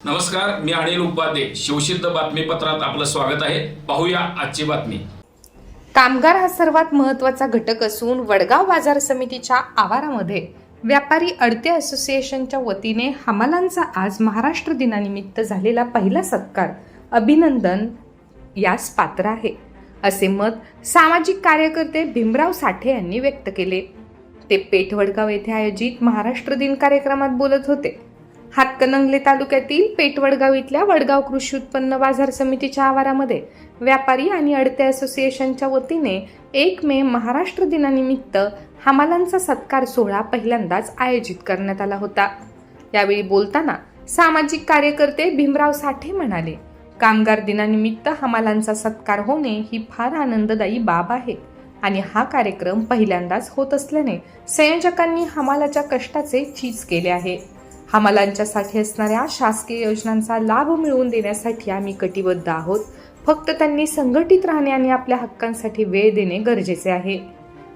नमस्कार मी अनिल उपाध्ये. शिवसिद्ध बातमीपत्रात आपलं स्वागत आहे. पाहूया आजची बातमी. कामगार हा सर्वात महत्त्वाचा घटक असून वडगाव बाजार समितीच्या आवारामध्ये व्यापारी अडते असोसिएशनच्या वतीने हमालांचा आज महाराष्ट्र दिनानिमित्त झालेला पहिला सत्कार. अभिनंदन यास पात्र आहे. असे मत सामाजिक कार्यकर्ते भीमराव साठे यांनी व्यक्त केले. ते पेठ वडगाव येथे आयोजित महाराष्ट्र दिन कार्यक्रमात बोलत होते. हातकणंगले तालुक्यातील पेठवडगाव इथल्या वडगाव कृषी उत्पन्न बाजार समितीच्या आवारामध्ये व्यापारी आणि अडते असोसिएशनच्या वतीने एक मे महाराष्ट्र दिनानिमित्त हमालांचा सत्कार सोहळा पहिल्यांदाच आयोजित करण्यात आला होता. यावेळी बोलताना सामाजिक कार्यकर्ते भीमराव साठे म्हणाले कामगार दिनानिमित्त हमालांचा सत्कार होणे ही फार आनंददायी बाब आहे. आणि हा कार्यक्रम पहिल्यांदाच होत असल्याने संयोजकांनी हमालाच्या कष्टाचे चीज केले आहे. हमालांच्यासाठी असणाऱ्या शासकीय योजनांचा लाभ मिळवून देण्यासाठी आम्ही कटिबद्ध आहोत. फक्त त्यांनी संघटित राहणे आणि आपल्या हक्कांसाठी वेळ देणे गरजेचे आहे.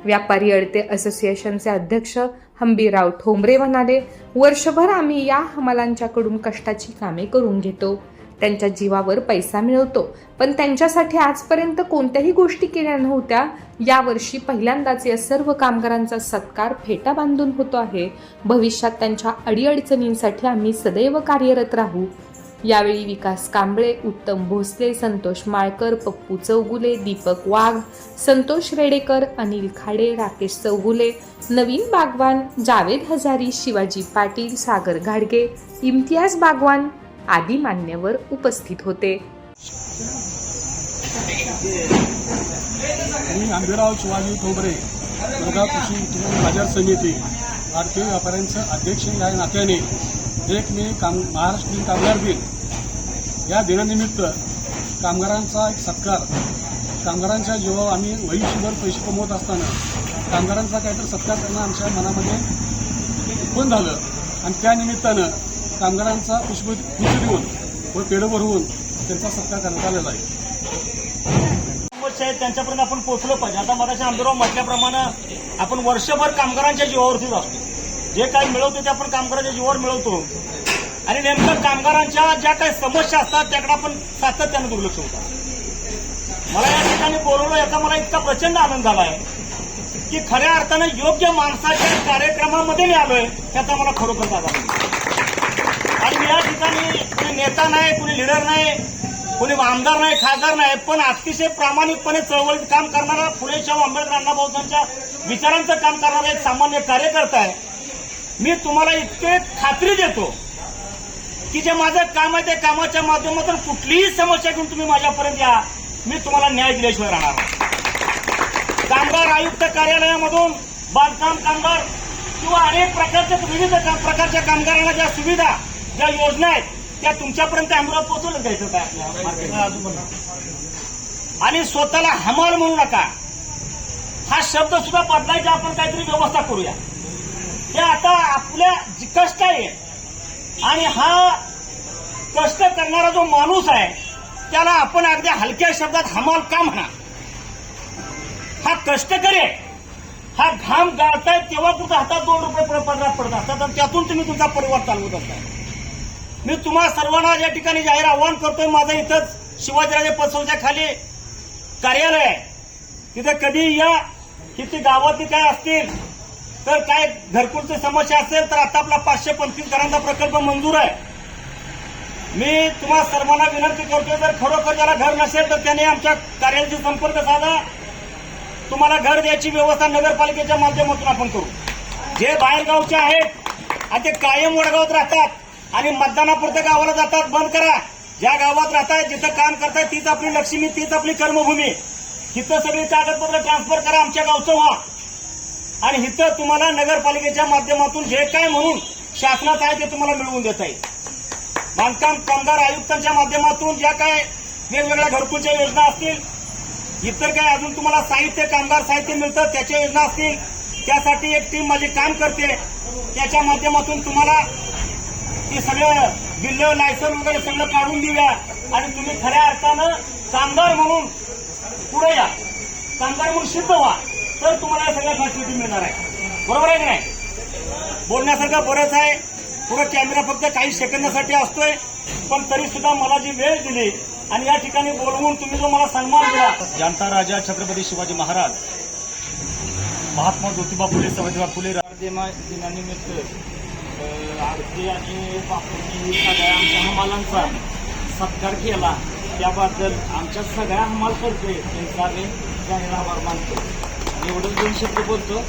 व्यापारी अडते असोसिएशनचे अध्यक्ष हंबीराव ठोंबरे म्हणाले वर्षभर आम्ही या हमालांच्याकडून कष्टाची कामे करून घेतो. त्यांच्या जीवावर पैसा मिळवतो. पण त्यांच्यासाठी आजपर्यंत कोणत्याही गोष्टी केल्या नव्हत्या. यावर्षी पहिल्यांदाच या सर्व कामगारांचा सत्कार फेटा बांधून होतो आहे. भविष्यात त्यांच्या अडीअडचणींसाठी आम्ही सदैव कार्यरत राहू. यावेळी विकास कांबळे उत्तम भोसले संतोष माळकर पप्पू चौगुले दीपक वाघ संतोष रेडेकर अनिल खाडे राकेश चौगुले नवीन बागवान जावेद हजारी शिवाजी पाटील सागर घाडगे इम्तियाज बागवान आदी मान्यवर उपस्थित होते. मी आंबेराव शिवाजी ठोंबरे कृषी उत्पन्न बाजार समिती भारतीय व्यापाऱ्यांचं अध्यक्ष या नात्याने एक मे काम महाराष्ट्रीय कामगार दिन. या दिनानिमित्त कामगारांचा एक सत्कार कामगारांच्या जीवावर आम्ही वहीशीभर पैसे कमवत असताना कामगारांचा काहीतरी सत्कार करणं आमच्या मनामध्ये उत्पन्न झालं. आणि त्या निमित्तानं कामगारांचा पुष्प पुष्प देऊन व पेढं भरवून त्यांचा सत्कार करण्यात आलेला आहे. समस्या आहेत त्यांच्यापर्यंत आपण पोहोचलो पाहिजे. आता मराठी आंदोलन म्हटल्याप्रमाणे आपण वर्षभर कामगारांच्या जीवावरतीच असतो जे काही मिळवतो ते आपण कामगारांच्या जीवावर मिळवतो. आणि नेमकं कामगारांच्या ज्या काही समस्या असतात त्याकडे आपण सातत्यानं दुर्लक्ष होतात मला या ठिकाणी बोलवलं याचा मला इतका प्रचंड आनंद झाला आहे की खऱ्या अर्थानं योग्य माणसाच्या कार्यक्रमामध्ये मी आलोय त्याचा मला खरोखर आनंद या ठिकाणी कुणी नेता नाही कुणी लिडर नाही कुणी आमदार नाही खासदार नाही पण अतिशय प्रामाणिकपणे चळवळीत काम करणारा फुले शाहू आंबेडकर अण्णाभाऊंच्या विचारांचं काम करणारा एक सामान्य कार्यकर्ता आहे. मी तुम्हाला इतके खात्री देतो की जे माझं काम आहे त्या कामाच्या माध्यमातून कुठलीही समस्या घेऊन तुम्ही माझ्यापर्यंत या. मी तुम्हाला न्याय दिल्याशिवाय राहणार कामगार आयुक्त कार्यालयामधून बांधकाम कामगार किंवा अनेक प्रकारच्या विविध प्रकारच्या कामगारांना ज्या सुविधा ज्या योजना आहेत त्या तुमच्यापर्यंत अमरावती पोहोचवलं द्यायचं काय आपल्या? आणि स्वतःला हमाल म्हणू नका. हा शब्द सुद्धा बदलायची आपण काहीतरी व्यवस्था करूया. हे आता आपल्या कष्ट आहे आणि हा कष्ट करणारा जो माणूस आहे त्याला आपण अगदी हलक्या शब्दात हमाल का म्हणा? हा कष्टकरी आहे. हा घाम गाळताय तेव्हा कुठं हातात दोन रुपये प- पदरात पडत असतात आणि त्यातून तुम्ही तुमचा परिवार चालवत असता. मी तुम्हा सर्वांना या ठिकाणी जाहीर आव्हान करतोय माझं इथंच शिवाजीराजे पसवच्या खाली कार्यालय आहे. तिथं कधी या किती गावातली काय असतील तर काय घरकुलची समस्या असेल तर आता आपला पाचशे पंचवीस घरांचा प्रकल्प मंजूर आहे. मी तुम्हा सर्वांना विनंती करतोय जर खरोखर त्याला घर नसेल तर त्याने आमच्या कार्यालयाशी संपर्क साधा. तुम्हाला घर द्यायची व्यवस्था नगरपालिकेच्या माध्यमातून आपण करू. जे बाहेरगावचे आहेत आणि ते कायम वडगावात राहतात आणि मतदानापुरतं गावाला जातात बंद करा. ज्या गावात राहताय जिथं काम करताय तीच आपली लक्ष्मी तीच आपली कर्मभूमी. तिथं सगळी कागदपत्र ट्रान्सफर करा आमच्या गावचं व्हा. आणि इथं तुम्हाला नगरपालिकेच्या माध्यमातून जे काय म्हणून शासनात आहे ते तुम्हाला मिळवून देता येईल. बांधकाम कामगार आयुक्तांच्या माध्यमातून ज्या काय वेगवेगळ्या घरकुलच्या योजना असतील इतर काय अजून तुम्हाला साहित्य कामगार साहित्य मिळतं त्याच्या योजना असतील त्यासाठी एक टीम माझी काम करते. त्याच्या माध्यमातून तुम्हाला ते सगळं बिल्ल लायसन वगैरे सगळं काढून देऊया. आणि तुम्ही खऱ्या अर्थानं कामगार म्हणून पुढे या. कामगार म्हणून सिद्ध व्हा. तर तुम्हाला या सगळ्या फॅसिलिटी मिळणार आहे. बरोबर आहे की नाही? बोलण्यासारखं बरंच आहे. पुढे कॅमेरा फक्त काही सेकंदासाठी असतोय. पण तरी सुद्धा मला जी वेळ दिली आणि या ठिकाणी बोलवून तुम्ही जो मला सन्मान दिला. जनता राजा छत्रपती शिवाजी महाराज महात्मा ज्योतिबा फुले सवाजीबा फुले दिना- दिनानिमित्त आरती आणि बापूंनी सगळ्या आमच्या हमालांचा सत्कार केला. त्याबद्दल आमच्या सगळ्या हमाल करते त्यांचा आम्ही जाहीर आभार मानतो. एवढंच दोन शब्द बोलतो.